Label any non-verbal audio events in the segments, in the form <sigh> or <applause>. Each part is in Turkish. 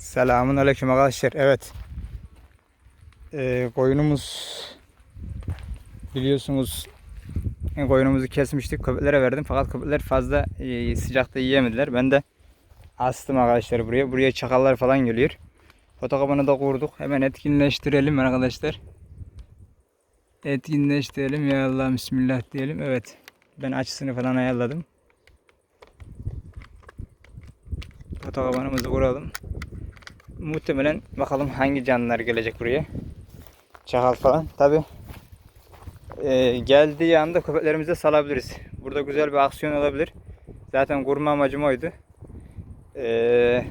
Selamun aleyküm arkadaşlar. Evet. Ee, koyunumuz biliyorsunuz e, koyunumuzu kesmiştik. Köpeklere verdim. Fakat köpekler fazla e, sıcakta yiyemediler. Ben de astım arkadaşlar buraya. Buraya çakallar falan geliyor. Fotoğrafını da kurduk. Hemen etkinleştirelim arkadaşlar. Etkinleştirelim. Ya Allah bismillah diyelim. Evet. Ben açısını falan ayarladım. Fotoğrafımızı kuralım. Muhtemelen bakalım hangi canlılar gelecek buraya. Çakal falan. Tabi geldiği anda köpeklerimizi salabiliriz. Burada güzel bir aksiyon olabilir. Zaten kurma amacım oydu. Ee,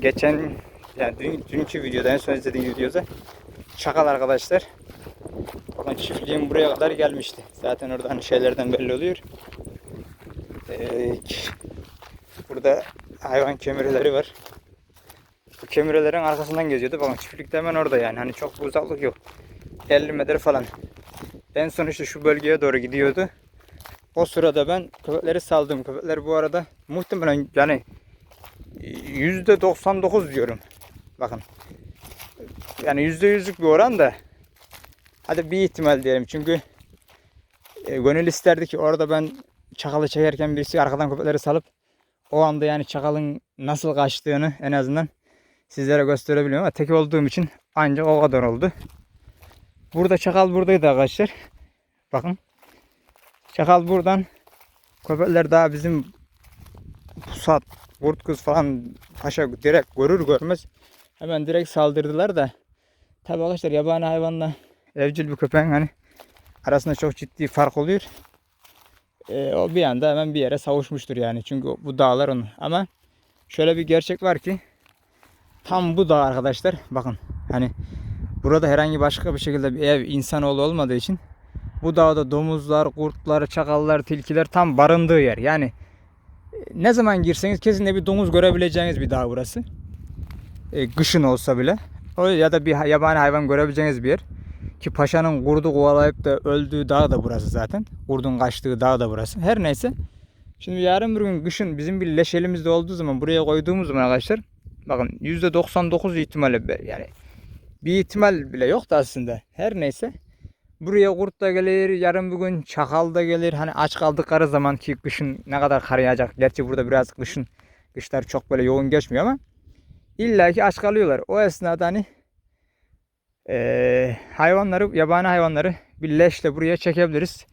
geçen yani dün, dünkü videoda en son izlediğim videoda çakal arkadaşlar bakın çiftliğim buraya kadar gelmişti. Zaten oradan şeylerden belli oluyor. Ee, burada hayvan kemirileri var. Bu kemirelerin arkasından geziyordu. Bakın çiftlik de hemen orada yani. Hani çok uzaklık yok. 50 metre falan. En son işte şu bölgeye doğru gidiyordu. O sırada ben köpekleri saldım. Köpekler bu arada muhtemelen yani %99 diyorum. Bakın. Yani %100'lük bir oran da hadi bir ihtimal diyelim. Çünkü e, gönül isterdi ki orada ben çakalı çekerken birisi arkadan köpekleri salıp o anda yani çakalın nasıl kaçtığını en azından sizlere gösterebiliyorum ama tek olduğum için ancak o kadar oldu. Burada çakal buradaydı arkadaşlar. Bakın. Çakal buradan köpekler daha bizim pusat, kurt kız falan paşa direkt görür görmez hemen direkt saldırdılar da tabi arkadaşlar yabani hayvanla evcil bir köpeğin hani arasında çok ciddi fark oluyor. Ee, o bir anda hemen bir yere savuşmuştur yani. Çünkü bu dağlar onun. Ama şöyle bir gerçek var ki tam bu dağ arkadaşlar bakın hani burada herhangi başka bir şekilde bir ev insanoğlu olmadığı için bu dağda domuzlar, kurtlar, çakallar, tilkiler tam barındığı yer. Yani e, ne zaman girseniz kesinlikle bir domuz görebileceğiniz bir dağ burası. E, kışın olsa bile. O ya da bir yabani hayvan görebileceğiniz bir yer. Ki paşanın kurdu kovalayıp da öldüğü dağ da burası zaten. Kurdun kaçtığı dağ da burası. Her neyse. Şimdi yarın bir gün kışın bizim bir leş elimizde olduğu zaman buraya koyduğumuz zaman arkadaşlar bakın %99 ihtimalle yani bir ihtimal bile yok da aslında. Her neyse. Buraya kurt da gelir, yarın bir gün çakal da gelir. Hani aç kaldıkları zaman ki kışın ne kadar kar yağacak. Gerçi burada biraz kışın kışlar çok böyle yoğun geçmiyor ama illa ki aç kalıyorlar. O esnada hani eee, hayvanları, yabani hayvanları bir leşle buraya çekebiliriz.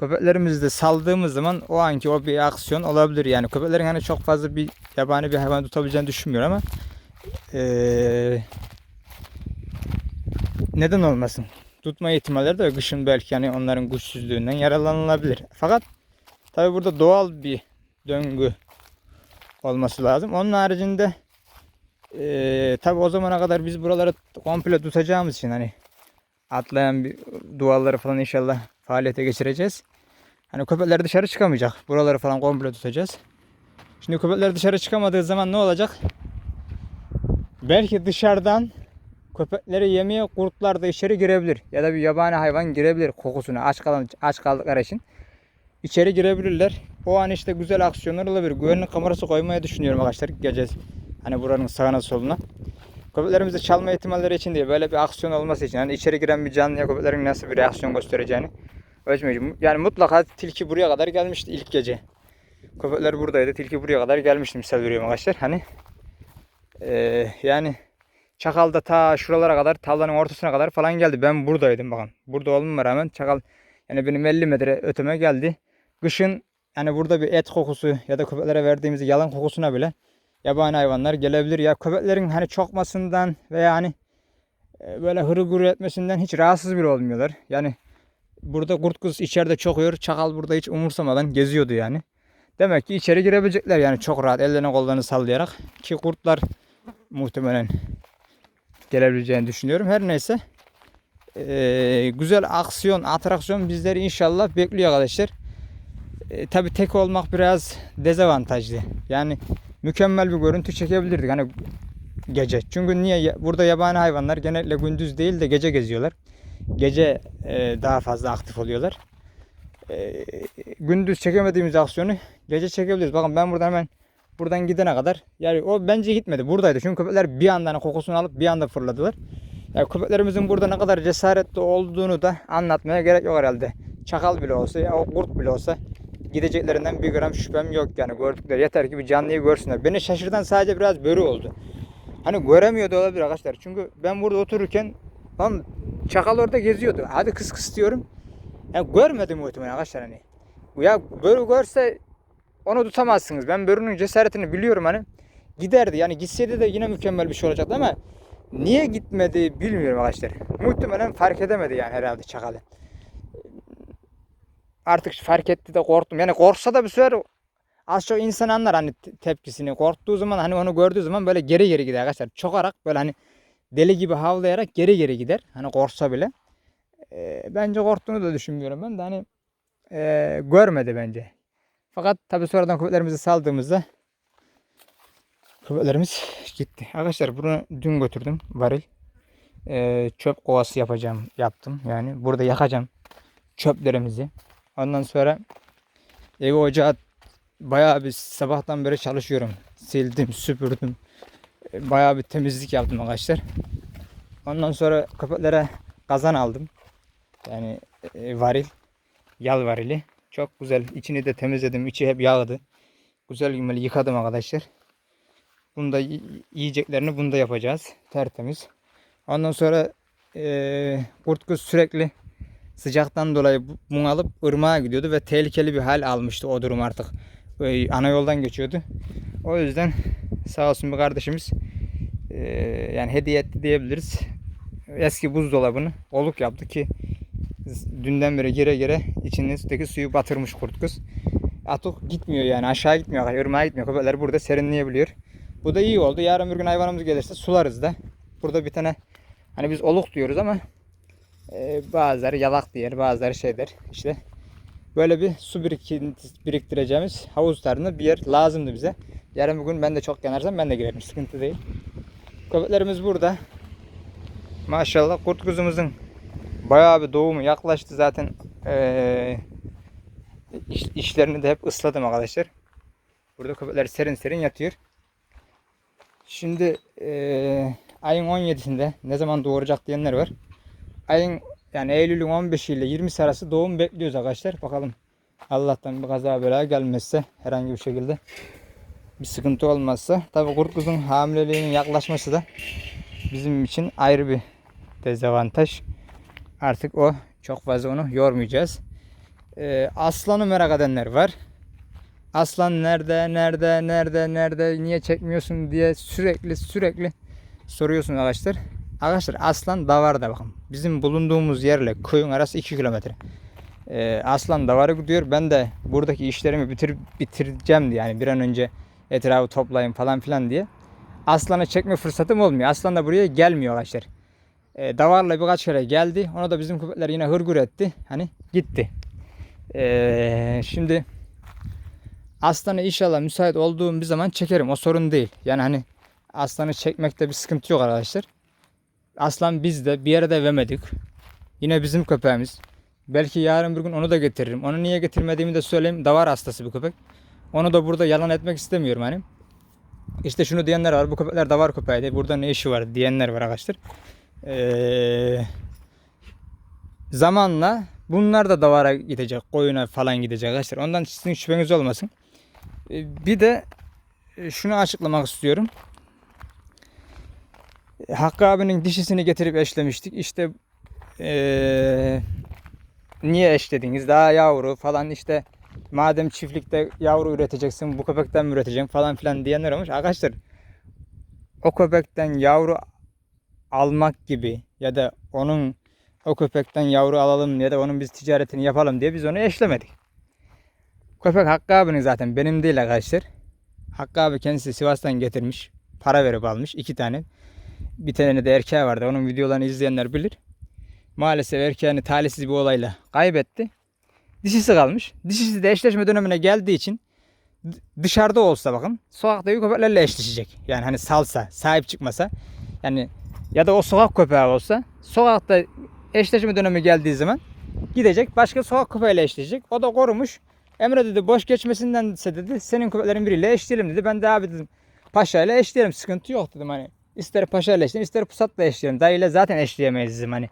Köpeklerimizi de saldığımız zaman o anki o bir aksiyon olabilir. Yani köpeklerin hani çok fazla bir yabani bir hayvan tutabileceğini düşünmüyorum ama eee, neden olmasın? Tutma ihtimalleri de kışın belki yani onların güçsüzlüğünden yaralanılabilir. Fakat tabi burada doğal bir döngü olması lazım. Onun haricinde eee tabi o zamana kadar biz buraları komple tutacağımız için hani atlayan bir duvarları falan inşallah faaliyete geçireceğiz. Hani köpekler dışarı çıkamayacak. Buraları falan komple tutacağız. Şimdi köpekler dışarı çıkamadığı zaman ne olacak? Belki dışarıdan köpekleri yemeye kurtlar da içeri girebilir. Ya da bir yabani hayvan girebilir kokusuna aç kalan aç kaldıkları için. İçeri girebilirler. O an işte güzel aksiyonlar olabilir. Güvenlik kamerası koymayı düşünüyorum arkadaşlar gece. Hani buranın sağına soluna. Köpeklerimizi çalma ihtimalleri için değil. Böyle bir aksiyon olması için. Hani içeri giren bir canlıya köpeklerin nasıl bir reaksiyon göstereceğini ölçmeyeceğim. Yani mutlaka tilki buraya kadar gelmişti ilk gece. Köpekler buradaydı. Tilki buraya kadar gelmişti misal veriyorum arkadaşlar. Hani eee, yani Çakal da ta şuralara kadar, tarlanın ortasına kadar falan geldi. Ben buradaydım bakın. Burada olmama rağmen çakal yani benim 50 metre öteme geldi. Kışın yani burada bir et kokusu ya da köpeklere verdiğimiz yalan kokusuna bile yabani hayvanlar gelebilir. Ya köpeklerin hani çokmasından veya hani e, böyle hırı gürü etmesinden hiç rahatsız bile olmuyorlar. Yani burada kurt kız içeride çokuyor. Çakal burada hiç umursamadan geziyordu yani. Demek ki içeri girebilecekler yani çok rahat ellerini kollarını sallayarak. Ki kurtlar muhtemelen gelebileceğini düşünüyorum. Her neyse. Ee, güzel aksiyon, atraksiyon bizleri inşallah bekliyor arkadaşlar. Ee, Tabi tek olmak biraz dezavantajlı. Yani mükemmel bir görüntü çekebilirdik hani gece. Çünkü niye? Burada yabani hayvanlar genellikle gündüz değil de gece geziyorlar. Gece e, daha fazla aktif oluyorlar. Ee, gündüz çekemediğimiz aksiyonu gece çekebiliriz. Bakın ben buradan hemen buradan gidene kadar yani o bence gitmedi. Buradaydı. Çünkü köpekler bir anda kokusunu alıp bir anda fırladılar. Yani köpeklerimizin burada ne kadar cesaretli olduğunu da anlatmaya gerek yok herhalde. Çakal bile olsa ya o kurt bile olsa gideceklerinden bir gram şüphem yok yani gördükleri yeter ki bir canlıyı görsünler. Beni şaşırtan sadece biraz börü oldu. Hani göremiyordu olabilir arkadaşlar. Çünkü ben burada otururken lan çakal orada geziyordu. Hadi kıs kıs diyorum. Yani görmedim muhtemelen arkadaşlar hani. Ya börü görse onu tutamazsınız. Ben börünün cesaretini biliyorum hani. Giderdi yani gitseydi de yine mükemmel bir şey olacaktı ama niye gitmedi bilmiyorum arkadaşlar. Muhtemelen fark edemedi yani herhalde çakalı. Artık fark etti de korktum. Yani korksa da bir sefer az çok insan anlar hani te- tepkisini. Korktuğu zaman hani onu gördüğü zaman böyle geri geri gider arkadaşlar. Çokarak böyle hani deli gibi havlayarak geri geri gider. Hani korksa bile. Ee, bence korktuğunu da düşünmüyorum ben de hani ee, görmedi bence. Fakat tabi sonradan köpeklerimizi saldığımızda köpeklerimiz gitti. Arkadaşlar bunu dün götürdüm varil. Ee, çöp kovası yapacağım yaptım. Yani burada yakacağım çöplerimizi. Ondan sonra evi ocağı bayağı bir sabahtan beri çalışıyorum. Sildim, süpürdüm. Ee, Bayağı bir temizlik yaptım arkadaşlar. Ondan sonra köpeklere kazan aldım. Yani e, varil, yal varili. Çok güzel. İçini de temizledim. İçi hep yağdı. Güzel gibi yıkadım arkadaşlar. Bunda y- yiyeceklerini bunda yapacağız. Tertemiz. Ondan sonra eee kurt kız sürekli sıcaktan dolayı bu- bunalıp ırmağa gidiyordu ve tehlikeli bir hal almıştı o durum artık. Ana yoldan geçiyordu. O yüzden sağ olsun bir kardeşimiz eee, yani hediye etti diyebiliriz. Eski buzdolabını oluk yaptı ki dünden beri gire gire içindeki suyu batırmış kurt kız. Artık gitmiyor yani aşağı gitmiyor. Irmağa gitmiyor. Köpekler burada serinleyebiliyor. Bu da iyi oldu. Yarın bir gün hayvanımız gelirse sularız da. Burada bir tane hani biz oluk diyoruz ama e, bazıları yalak diyor, bazıları şey der. İşte böyle bir su biriktireceğimiz havuz tarzında bir yer lazımdı bize. Yarın bir gün ben de çok yanarsam ben de girerim. Sıkıntı değil. Köpeklerimiz burada. Maşallah kurt kızımızın bayağı bir doğumu yaklaştı zaten. Ee, iş- işlerini de hep ısladım arkadaşlar. Burada köpekler serin serin yatıyor. Şimdi eee, ayın 17'sinde ne zaman doğuracak diyenler var. Ayın yani Eylül'ün 15 ile 20 arası doğum bekliyoruz arkadaşlar. Bakalım Allah'tan bir kaza bela gelmezse herhangi bir şekilde bir sıkıntı olmazsa. Tabi kurt kuzun hamileliğinin yaklaşması da bizim için ayrı bir dezavantaj. Artık o çok fazla onu yormayacağız. Eee, aslanı merak edenler var. Aslan nerede, nerede, nerede, nerede, niye çekmiyorsun diye sürekli sürekli soruyorsunuz arkadaşlar. Arkadaşlar aslan davarda bakın. Bizim bulunduğumuz yerle köyün arası 2 kilometre. Ee, aslan davara gidiyor. Ben de buradaki işlerimi bitir, bitireceğim diye yani bir an önce etrafı toplayayım falan filan diye. Aslanı çekme fırsatım olmuyor. Aslan da buraya gelmiyor arkadaşlar. Ee, davarla birkaç kere geldi. Ona da bizim köpekler yine hırgür etti. Hani gitti. Ee, şimdi Aslanı inşallah müsait olduğum bir zaman çekerim. O sorun değil. Yani hani aslanı çekmekte bir sıkıntı yok arkadaşlar. Aslan bizde bir yere de vermedik. Yine bizim köpeğimiz. Belki yarın bir gün onu da getiririm. Onu niye getirmediğimi de söyleyeyim. Davar hastası bir köpek. Onu da burada yalan etmek istemiyorum hani. İşte şunu diyenler var. Bu köpekler davar köpeği değil. Burada ne işi var diyenler var arkadaşlar. Ee, zamanla bunlar da davara gidecek. Koyuna falan gidecek arkadaşlar. Ondan sizin şüpheniz olmasın. E, Bir de e, şunu açıklamak istiyorum. Hakkı abinin dişisini getirip eşlemiştik. İşte eee, niye eşlediniz? Daha yavru falan işte madem çiftlikte yavru üreteceksin bu köpekten mi üreteceksin falan filan diyenler olmuş. Arkadaşlar o köpekten yavru almak gibi ya da onun o köpekten yavru alalım ya da onun biz ticaretini yapalım diye biz onu eşlemedik. Köpek Hakkı abinin zaten benim değil arkadaşlar. Hakkı abi kendisi Sivas'tan getirmiş. Para verip almış iki tane. Bir tane de erkeği vardı. Onun videolarını izleyenler bilir. Maalesef erkeğini talihsiz bir olayla kaybetti. Dişisi kalmış. Dişisi de eşleşme dönemine geldiği için dışarıda olsa bakın sokaktaki köpeklerle eşleşecek. Yani hani salsa, sahip çıkmasa yani ya da o sokak köpeği olsa sokakta eşleşme dönemi geldiği zaman gidecek başka sokak köpeğiyle eşleşecek. O da korumuş Emre dedi boş geçmesindense dedi senin köpeklerin biriyle eşleyelim dedi. Ben de abi dedim Paşa ile eşleyelim sıkıntı yok dedim hani. İster Paşa ile eşleyelim ister Pusat'la eşleyelim. Dayıyla zaten eşleyemeyiz dedim hani.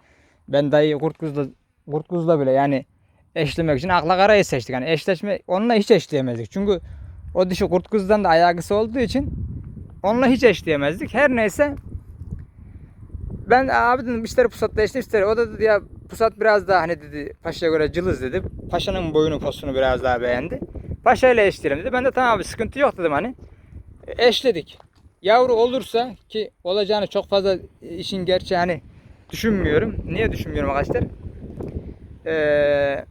Ben dayı Kurtkuz'la, Kurtkuz'la bile yani eşlemek için akla karayı seçtik. Yani eşleşme onunla hiç eşleyemezdik. Çünkü o dişi Kurtkuz'dan da ayakısı olduğu için onunla hiç eşleyemezdik. Her neyse ben abi dedim ister Pusat'la eşle ister. O da dedi ya Pusat biraz daha hani dedi Paşa'ya göre cılız dedi. Paşa'nın boyunu posunu biraz daha beğendi. Paşa ile eşleyelim dedi. Ben de tamam abi sıkıntı yok dedim hani. Eşledik. Yavru olursa ki olacağını çok fazla işin gerçeği hani düşünmüyorum. Niye düşünmüyorum arkadaşlar? Ee,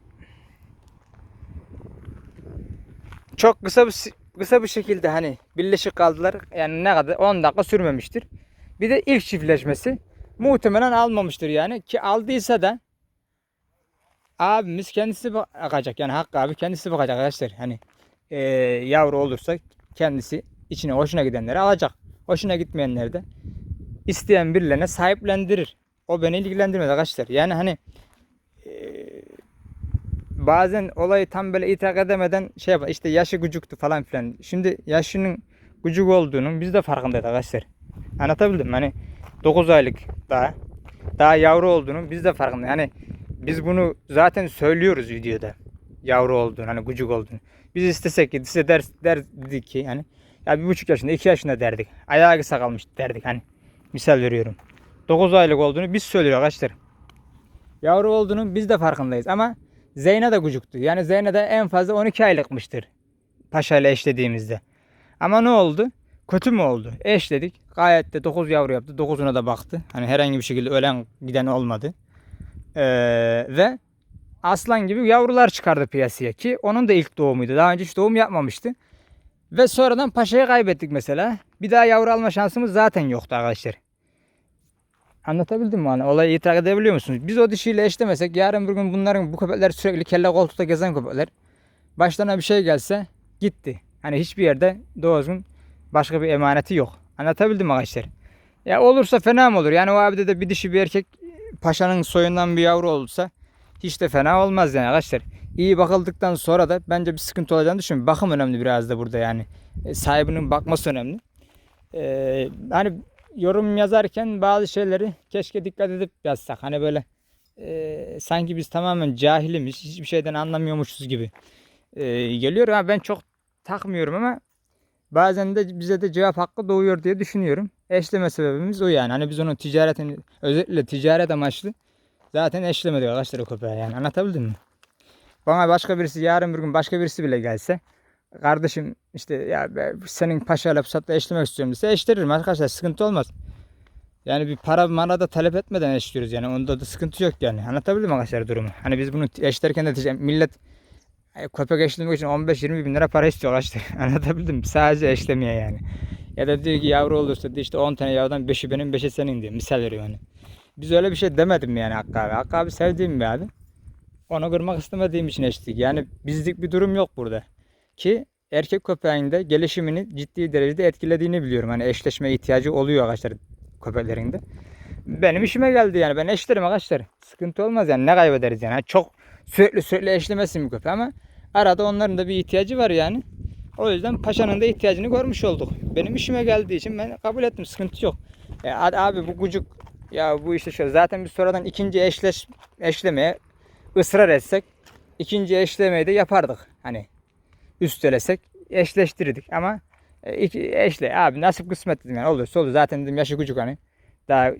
çok kısa bir kısa bir şekilde hani birleşik kaldılar. Yani ne kadar 10 dakika sürmemiştir. Bir de ilk çiftleşmesi muhtemelen almamıştır yani ki aldıysa da abimiz kendisi bakacak yani Hakkı abi kendisi bakacak arkadaşlar. Hani e, yavru olursa kendisi içine hoşuna gidenleri alacak. Hoşuna gitmeyenleri de isteyen birilerine sahiplendirir. O beni ilgilendirmez arkadaşlar. Yani hani e, bazen olayı tam böyle idrak edemeden şey yapar. İşte yaşı gücüktü falan filan. Şimdi yaşının gücük olduğunun biz de farkındayız arkadaşlar. Anlatabildim? Hani 9 aylık daha daha yavru olduğunu biz de farkındayız. Hani biz bunu zaten söylüyoruz videoda. Yavru olduğunu, hani gücük olduğunu. Biz istesek ki size der, derdik ki hani ya bir buçuk yaşında, iki yaşında derdik. Ayağı kısa kalmış derdik hani. Misal veriyorum. 9 aylık olduğunu biz söylüyoruz arkadaşlar. Yavru olduğunu biz de farkındayız ama Zeyne de gücüktü. Yani Zeyne de en fazla 12 aylıkmıştır. Paşa ile eşlediğimizde. Ama ne oldu? Kötü mü oldu? Eşledik. Gayet de 9 yavru yaptı. 9'una da baktı. Hani herhangi bir şekilde ölen giden olmadı. Ee, ve aslan gibi yavrular çıkardı piyasaya ki onun da ilk doğumuydu. Daha önce hiç doğum yapmamıştı. Ve sonradan paşayı kaybettik mesela. Bir daha yavru alma şansımız zaten yoktu arkadaşlar. Anlatabildim mi? Hani olayı idrak edebiliyor musunuz? Biz o dişiyle eşlemesek yarın bir gün bunların bu köpekler sürekli kelle koltukta gezen köpekler. Başlarına bir şey gelse gitti. Hani hiçbir yerde doğru başka bir emaneti yok. Anlatabildim mi arkadaşlar? Ya olursa fena mı olur? Yani o abide de bir dişi bir erkek paşanın soyundan bir yavru olursa hiç de fena olmaz yani arkadaşlar. İyi bakıldıktan sonra da bence bir sıkıntı olacağını düşünüyorum. Bakım önemli biraz da burada yani. E, sahibinin bakması önemli. Ee, hani yorum yazarken bazı şeyleri keşke dikkat edip yazsak. Hani böyle e, sanki biz tamamen cahilimiz, hiçbir şeyden anlamıyormuşuz gibi e, geliyor. Ama ben çok takmıyorum ama bazen de bize de cevap hakkı doğuyor diye düşünüyorum. Eşleme sebebimiz o yani. Hani biz onu ticaretin özellikle ticaret amaçlı zaten eşlemedik arkadaşlar o köpeği yani. Anlatabildim mi? Bana başka birisi yarın bir gün başka birisi bile gelse kardeşim işte ya senin paşayla pusatla eşlemek istiyorum dese eşleririm arkadaşlar sıkıntı olmaz. Yani bir para mara da talep etmeden eşliyoruz yani onda da sıkıntı yok yani. Anlatabildim arkadaşlar durumu? Hani biz bunu eşlerken de ticaret- millet e, köpek eşlemek için 15-20 bin lira para istiyorlar işte. <laughs> Anlatabildim? Sadece eşlemeye yani. Ya da diyor ki yavru olursa işte 10 tane yavrudan 5'i benim 5'i senin diyor. Misal veriyor hani. Biz öyle bir şey demedim yani Hakkı abi. Hakkı abi sevdiğim bir abi. Onu kırmak istemediğim için eşittik. Yani bizlik bir durum yok burada. Ki erkek köpeğin de gelişimini ciddi derecede etkilediğini biliyorum. Hani eşleşme ihtiyacı oluyor arkadaşlar köpeklerinde. Benim işime geldi yani. Ben eşlerim arkadaşlar. Sıkıntı olmaz yani. Ne kaybederiz yani. Hani çok sürekli sürekli eşlemesin bir köpek ama arada onların da bir ihtiyacı var yani. O yüzden paşanın da ihtiyacını görmüş olduk. Benim işime geldiği için ben kabul ettim. Sıkıntı yok. E, abi bu gucuk ya bu işte şöyle. Zaten biz sonradan ikinci eşleş, eşlemeye ısrar etsek ikinci eşlemeyi de yapardık. Hani üstelesek eşleştirirdik ama e, iki, eşle abi nasip kısmet dedim yani olursa olur. Zaten dedim yaşı küçük hani. Daha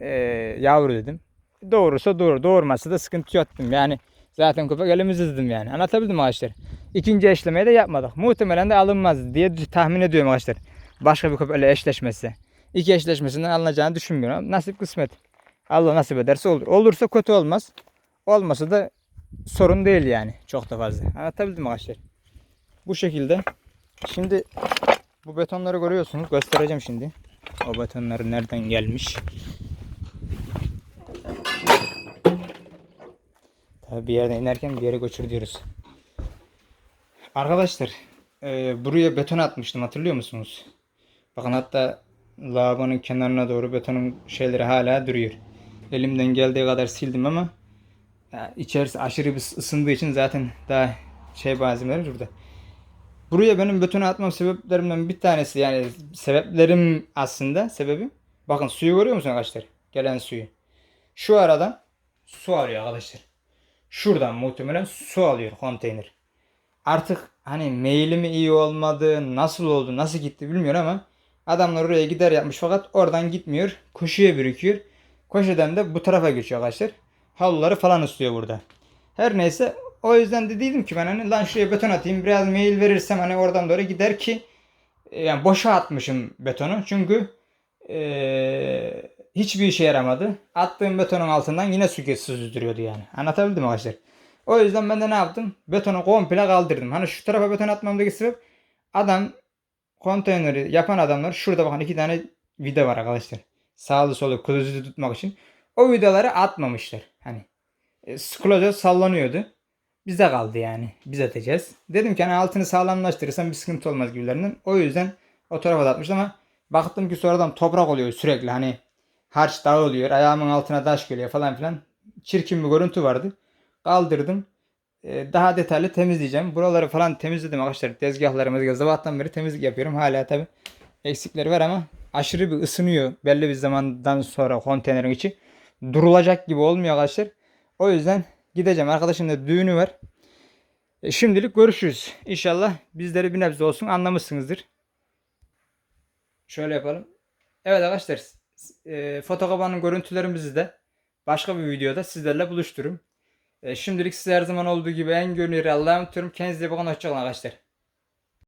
e, yavru dedim. Doğurursa doğur doğurmazsa da sıkıntı yok dedim. Yani zaten köpek elimizde dedim yani. Anlatabildim mi arkadaşlar ikinci eşlemeyi de yapmadık. Muhtemelen de alınmaz diye tahmin ediyorum arkadaşlar başka bir köpekle eşleşmesi. İki eşleşmesinden alınacağını düşünmüyorum. Nasip kısmet. Allah nasip ederse olur. Olursa kötü olmaz olmasa da sorun değil yani çok da fazla anlatabildim mi arkadaşlar bu şekilde. Şimdi bu betonları görüyorsunuz. Göstereceğim şimdi. O betonları nereden gelmiş. Tabii bir yerden inerken bir yere götür diyoruz. Arkadaşlar e, buraya beton atmıştım hatırlıyor musunuz? Bakın hatta lavabonun kenarına doğru betonun şeyleri hala duruyor. Elimden geldiği kadar sildim ama ya içerisi aşırı bir ısındığı için zaten daha şey malzemelerim burada. Buraya benim betonu atmam sebeplerimden bir tanesi yani sebeplerim aslında sebebi. Bakın suyu görüyor musun arkadaşlar? Gelen suyu. Şu aradan su alıyor arkadaşlar. Şuradan muhtemelen su alıyor konteyner. Artık hani maili mi iyi olmadı, nasıl oldu, nasıl gitti bilmiyorum ama adamlar oraya gider yapmış fakat oradan gitmiyor. Koşuya birikiyor. Koşudan da bu tarafa geçiyor arkadaşlar. Halıları falan ısıtıyor burada. Her neyse o yüzden de dedim ki ben hani lan şuraya beton atayım biraz mail verirsem hani oradan doğru gider ki e, yani boşa atmışım betonu. Çünkü e, hiçbir işe yaramadı. Attığım betonun altından yine su süzdürüyordu yani. Anlatabildim mi arkadaşlar? O yüzden ben de ne yaptım? Betonu komple kaldırdım. Hani şu tarafa beton atmamdaki sebep adam konteyneri yapan adamlar şurada bakın iki tane vida var arkadaşlar. Sağlı solu klozu tutmak için. O vidaları atmamışlar. Hani e, sallanıyordu. Bize kaldı yani. Biz atacağız. Dedim ki hani altını sağlamlaştırırsam bir sıkıntı olmaz gibilerinden. O yüzden o tarafa da atmıştım ama baktım ki sonradan toprak oluyor sürekli. Hani harç dağılıyor. Ayağımın altına taş geliyor falan filan. Çirkin bir görüntü vardı. Kaldırdım. Ee, daha detaylı temizleyeceğim. Buraları falan temizledim arkadaşlar. Tezgahlarımızı sabahtan beri temizlik yapıyorum. Hala tabi eksikleri var ama aşırı bir ısınıyor belli bir zamandan sonra konteynerin içi. Durulacak gibi olmuyor arkadaşlar. O yüzden gideceğim. Arkadaşımın da düğünü var. E, şimdilik görüşürüz. İnşallah bizleri bir nebze olsun anlamışsınızdır. Şöyle yapalım. Evet arkadaşlar e, fotokopanın görüntülerimizi de başka bir videoda sizlerle buluştururum. E, şimdilik size her zaman olduğu gibi en gönül Allah'a olun. Kendinize bakın. Hoşçakalın arkadaşlar.